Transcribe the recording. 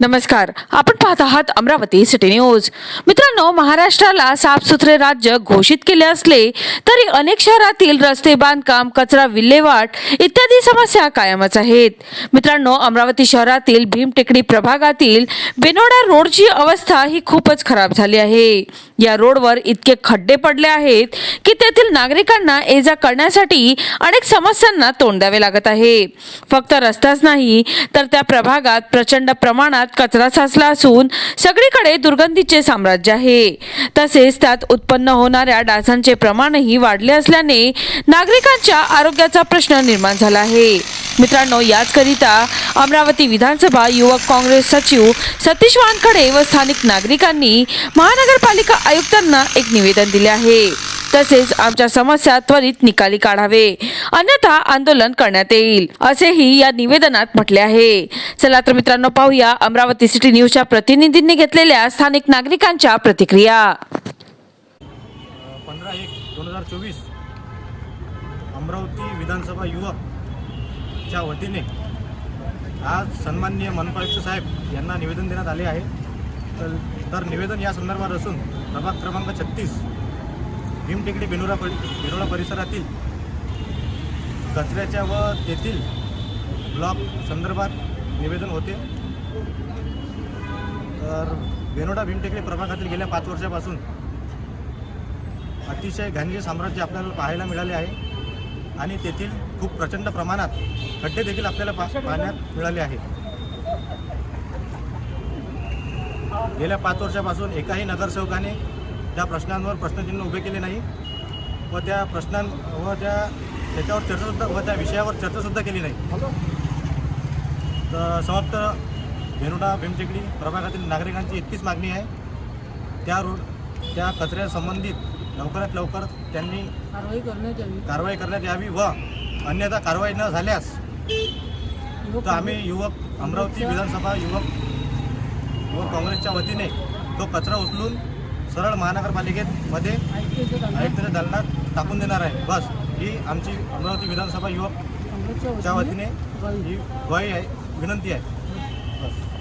नमस्कार. आपण पाहत आहात अमरावती सिटी न्यूज. मित्रांनो महाराष्ट्राला साफसुथरे राज्य घोषित केले असले तरी अनेक शहरातील रस्ते बांधकाम कचरा विल्हेवाट इत्यादी समस्या कायमच आहेत. मित्रांनो अमरावती शहरातील भीमटेकडी प्रभागातील बेनोडा रोडची अवस्था ही खूपच खराब झाली आहे. या रोडवर इतके खड्डे पडले आहेत की तेथील नागरिकांना ये जा करण्यासाठी अनेक समस्यांना तोंड द्यावे लागत आहे. फक्त रस्ताच नाही तर त्या प्रभागात प्रचंड प्रमाणात कचरा साचला असून सगळीकडे दुर्गंधीचे साम्राज्य आहे. तसेच त्यात उत्पन्न होणाऱ्या डासांचे प्रमाणही वाढले असल्याने नागरिकांच्या आरोग्याचा प्रश्न निर्माण झाला आहे. मित्रांनो याचकरिता अमरावती विधानसभा युवक काँग्रेस सचिव सतीश वानखडे व स्थानिक नागरिकांनी महानगरपालिका आयुक्तांना एक निवेदन दिले आहे. तसेच आमच्या समस्या त्वरित निकाली काढावे. अन्यथा आंदोलन करण्यात येईल असेही या निवेदनात म्हटले आहे. चला तर मित्रांनो पाहूया अमरावती सिटी न्यूजच्या प्रतिनिधींनी घेतलेल्या स्थानिक नागरिकांच्या प्रतिक्रिया. पंधरा एक दोन हजार चोवीस अमरावती विधानसभा युवकच्या वतीने आज सन्माननीय मनपायुक्त साहेब यांना निवेदन देण्यात आले आहे. तर निवेदन या संदर्भात असून प्रभाग क्रमांक छत्तीस भीमटेकडी बेनोरा परि बेनोरा परिसरातील कचऱ्याच्या व तेथील ब्लॉक संदर्भात निवेदन होते. तर बेनोडा भीमटेकडी प्रभागातील गेल्या पाच वर्षापासून अतिशय घाणीचे साम्राज्य आपल्याला पाहायला मिळाले आहे आणि तेथील खूप प्रचंड प्रमाणात खड्डे देखील आपल्याला पा पाहण्यात मिळाले आहेत. गेल्या पाच वर्षापासून एकाही नगरसेवकाने त्या प्रश्नांवर प्रश्नचिन्ह उभे केले नाही व त्या प्रश्नां व त्या त्याच्यावर चर्चासुद्धा व त्या विषयावर चर्चासुद्धा केली नाही. तर समाप्त. भेनुडा भीमटेकडी प्रभागातील नागरिकांची इतकीच मागणी आहे. त्या रोड त्या कचऱ्यासंबंधित लवकरात लवकर त्यांनी कारवाई करण्यात यावी. कारवाई करण्यात यावी व अन्यथा कारवाई न झाल्यास तर आम्ही युवक अमरावती विधानसभा युवक युवक काँग्रेसच्या वतीने तो कचरा उचलून सरळ महानगरपालिकेत मध्ये आयुक्त आयुक्ताच्या दालनात टाकून देणार आहे. बस ही आमची अमरावती विधानसभा युवकच्या वतीने वतीने ही ग्वाही आहे. विनंती आहे. बस.